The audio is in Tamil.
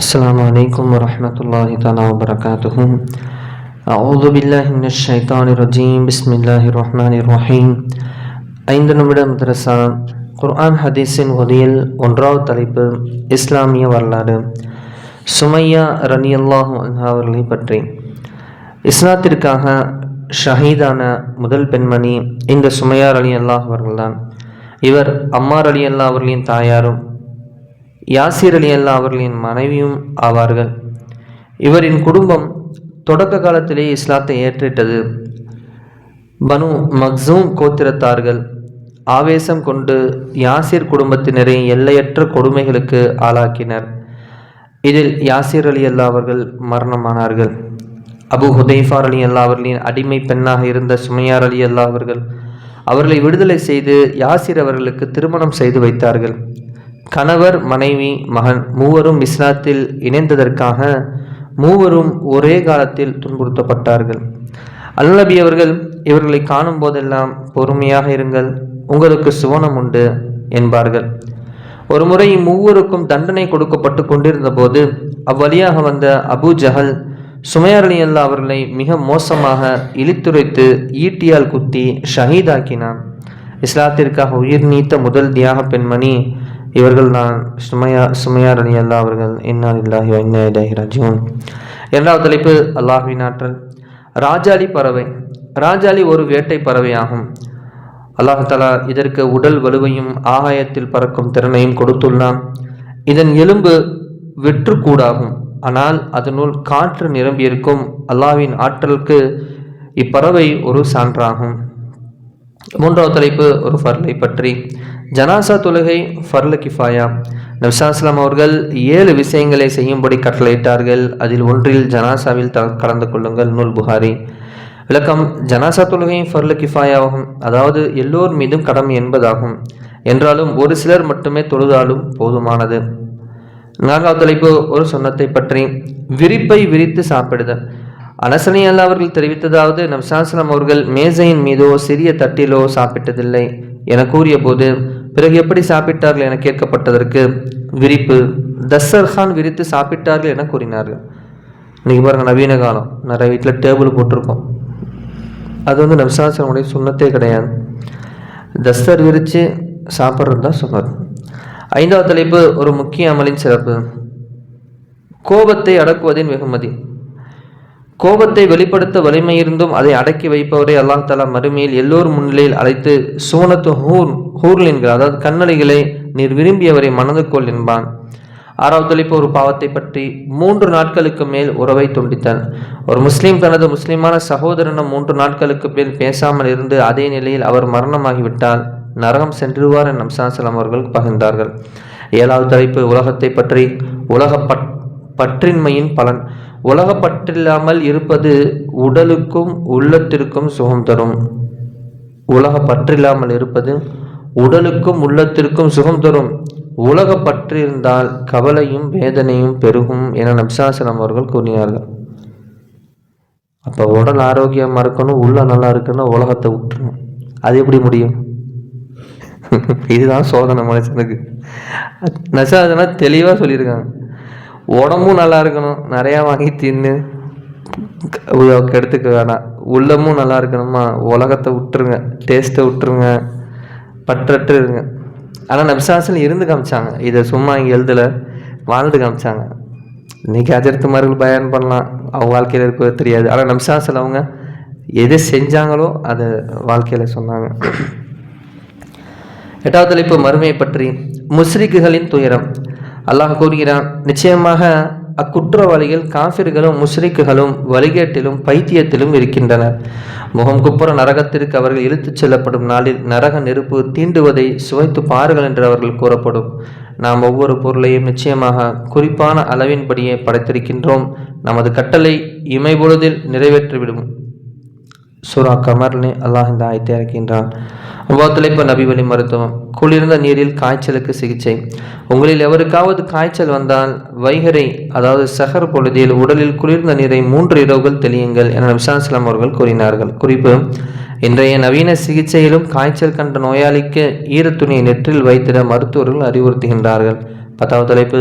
السلام عليكم ورحمة الله تعالى وبركاته أعوذ بالله من الشيطان الرجيم بسم الله الرحمن الرحيم ஐந்து நிமிட மதரசா குர்ஆன் ஹதீஸின் ஒலியில் ஒன்றாவது தலைப்பு இஸ்லாமிய வரலாறு சுமையா ரனியல்லாஹு அன்ஹா அவர்களை பற்றி இஸ்லாத்திற்காக ஷஹீதான முதல் பெண்மணி இந்த சுமையார் அலி அல்லாஹ் அவர்கள்தான் இவர் அம்மார் அலி அல்லா அவர்களின் தாயாரும் யாசிர் அலி அல்லா அவர்களின் மனைவியும் ஆவார்கள். இவரின் குடும்பம் தொடக்க காலத்திலே இஸ்லாத்தை ஏற்றிட்டது. பனு மக்சூம் கோத்திரத்தார்கள் ஆவேசம் கொண்டு யாசிர் குடும்பத்தினரை எல்லையற்ற கொடுமைகளுக்கு ஆளாக்கினர். இதில் யாசிர் அலி அல்லா அவர்கள் மரணமானார்கள். அபு ஹுதைஃபார் அலி அல்லா அவர்களின் அடிமை பெண்ணாக இருந்த சுமையார் அலி அல்லா அவர்கள் அவர்களை விடுதலை செய்து யாசிர் அவர்களுக்கு திருமணம் செய்து வைத்தார்கள். கணவர் மனைவி மகன் மூவரும் இஸ்லாத்தில் இணைந்ததற்காக மூவரும் ஒரே காலத்தில் துன்புறுத்தப்பட்டார்கள். அல்லபி அவர்கள் இவர்களை காணும் போதெல்லாம் பொறுமையாக இருங்கள் உங்களுக்கு சுவனம் உண்டு என்பார்கள். ஒரு முறை மூவருக்கும் தண்டனை கொடுக்கப்பட்டு கொண்டிருந்த போது அவ்வழியாக வந்த அபு ஜஹல் சுமையார் அலி அல்லா அவர்களை மிக மோசமாக இழித்துரைத்து ஈட்டியால் குத்தி ஷஹீதாக்கினான். இஸ்லாத்திற்காக உயிர் நீத்த முதல் தியாக பெண்மணி இவர்கள் தான் சுமையா சுமையார் அலி அல்லா அவர்கள். இன்னா இல்லாஹி இன்னா இலாஹி இரண்டாவது தலைப்பு அல்லாஹின் ஆற்றல். ராஜாலி பறவை. ராஜாலி ஒரு வேட்டை பறவையாகும். அல்லாஹாலா இதற்கு உடல் வலுவையும் ஆகாயத்தில் பறக்கும் திறனையும் கொடுத்துள்ளான். இதன் எலும்பு வெற்றுக்கூடாகும். ஆனால் அதனுள் காற்று நிரம்பியிருக்கும் அல்லாவின் ஆற்றலுக்கு இப்பறவை ஒரு சான்றாகும். மூன்றாவது தலைப்பு ஒரு ஃபர்லை பற்றி. ஜனாசா தொழுகை ஃபர்ல கிஃபாயா. நப்சாஸ்லாம் அவர்கள் ஏழு விஷயங்களை செய்யும்படி கட்டளையிட்டார்கள். அதில் ஒன்றில் ஜனாசாவில் த கலந்து கொள்ளுங்கள். நூல் புகாரி. விளக்கம் ஜனாசா தொழுகையும் ஃபர்ல கிஃபாயாகும் அதாவது எல்லோர் மீதும் கடமை என்பதாகும். என்றாலும் ஒரு சிலர் மட்டுமே தொழுதாலும் போதுமானது. நான்காவது தலைப்பு ஒரு சொன்னத்தை பற்றி. விரிப்பை விரித்து சாப்பிடுதல். அனசனி அல்ல அவர்கள் தெரிவித்ததாவது நம்சாஸ்லாம் அவர்கள் மேசையின் மீதோ சிறிய தட்டிலோ சாப்பிட்டதில்லை என கூறிய போது பிறகு எப்படி சாப்பிட்டார்கள் என கேட்கப்பட்டதற்கு விரிப்பு தஸ்ஸர்கான் விரித்து சாப்பிட்டார்கள் என கூறினார்கள். இன்றைக்கி பாருங்கள் நவீன காலம். நிறைய வீட்டில் டேபிள் போட்டிருக்கோம். அது வந்து நம்சாசனுடைய சுண்ணத்தே கிடையாது. தஸ்தர் விரித்து சாப்பிட்றது தான் சொன்னார். ஐந்தாவது தலைப்பு ஒரு முக்கிய அமலின் சிறப்பு. கோபத்தை அடக்குவதின் வெகுமதி. கோபத்தை வெளிப்படுத்த வலிமை இருந்தும் அதை அடக்கி வைப்பவரை அல்லாஹ் தலா மறுமையில் எல்லோர் முன்னிலையில் அழைத்து சூனத்து ஹூர் ஹூர்ல் என்கிறார் அதாவது கண்ணலிகளை நீர் விரும்பியவரை மனதுக்கொள் என்பான். ஆறாவது ஒரு பாவத்தை பற்றி மூன்று நாட்களுக்கு மேல் உறவை துண்டித்தான். ஒரு முஸ்லீம் தனது முஸ்லீமான சகோதரனும் மூன்று நாட்களுக்கு மேல் பேசாமல் இருந்து அதே நிலையில் அவர் மரணமாகிவிட்டால் நரகம் சென்றுவார் என் நம்சாசலம் அவர்கள் பகிர்ந்தார்கள். ஏழாவது தலைப்பு உலகத்தை பற்றி உலக பட் பற்றின்மையின் பலன். உலகப்பற்றில்லாமல் இருப்பது உடலுக்கும் உள்ளத்திற்கும் சுகம் தரும். உலகப்பற்றில்லாமல் இருப்பது உடலுக்கும் உள்ளத்திற்கும் சுகம் தரும். உலகப்பற்றிருந்தால் கவலையும் வேதனையும் பெருகும் என நப்சாசனம் அவர்கள் கூறினார்கள். அப்போ உடல் ஆரோக்கியமாக இருக்கணும் உள்ள நல்லா இருக்கணும் உலகத்தை விட்டுணும் அது எப்படி முடியும்? இதுதான் சோதனை மனுஷனுக்கு. நசாதனா தெளிவாக சொல்லியிருக்காங்க. உடம்பும் நல்லா இருக்கணும். நிறையா வாங்கி தின்னு கெடுத்துக்க வேணாம். உள்ளமும் நல்லா இருக்கணுமா உலகத்தை விட்டுருங்க. டேஸ்ட்டை விட்டுருங்க. பற்றற்று இருங்க. ஆனால் நபிசாசில் இருந்து காமிச்சாங்க. இதை சும்மா இங்கே எழுதலை. வாழ்ந்து காமிச்சாங்க. இன்றைக்கி அஜர்த்துமார்கள் பயன் பண்ணலாம். அவங்க வாழ்க்கையில் இருக்க தெரியாது. ஆனால் நம்சாசில் அவங்க எது செஞ்சாங்களோ அதை வாழ்க்கையில் சொன்னாங்க. எட்டாவது தலைப்பு மறுமையை பற்றி. முஸ்ரிக்குகளின் துயரம். அல்லாஹ் கூறுகிறான் நிச்சயமாக அக்குற்றவாளிகள் காஃபிர்களும் முஸ்ரிக்குகளும் வழிகேட்டிலும் பைத்தியத்திலும் இருக்கின்றனர். முகம் குப்புற நரகத்திற்கு அவர்கள் இழுத்துச் செல்லப்படும் நாளில் நரக நெருப்பு தீண்டுவதை சுவைத்து பாருங்கள் என்று அவர்கள் கூறப்படும். நாம் ஒவ்வொரு பொருளையும் நிச்சயமாக குறிப்பான அளவின்படியே படைத்திருக்கின்றோம். நமது கட்டளை இமை பொழுதில் நிறைவேற்றிவிடும். சூரா கமர்னு அல்லாஹ் இந்த ஆயத்தை இறக்கின்றான் தலைப்பு நபி வழி மருத்துவம். குளிர்ந்த நீரில் காய்ச்சலுக்கு சிகிச்சை. உங்களில் எவருக்காவது காய்ச்சல் வந்தால் வைகரை அதாவது சஹர் பொழுதில் உடலில் குளிர்ந்த நீரை மூன்று இரவுகள் தெளியுங்கள் என விசாஸ்லாம் அவர்கள் கூறினார்கள். குறிப்பு இன்றைய நவீன சிகிச்சையிலும் காய்ச்சல் கண்ட நோயாளிக்கு ஈரத்துணியை நெற்றில் வைத்திட மருத்துவர்கள் அறிவுறுத்துகின்றார்கள். பத்தாவது தலைப்பு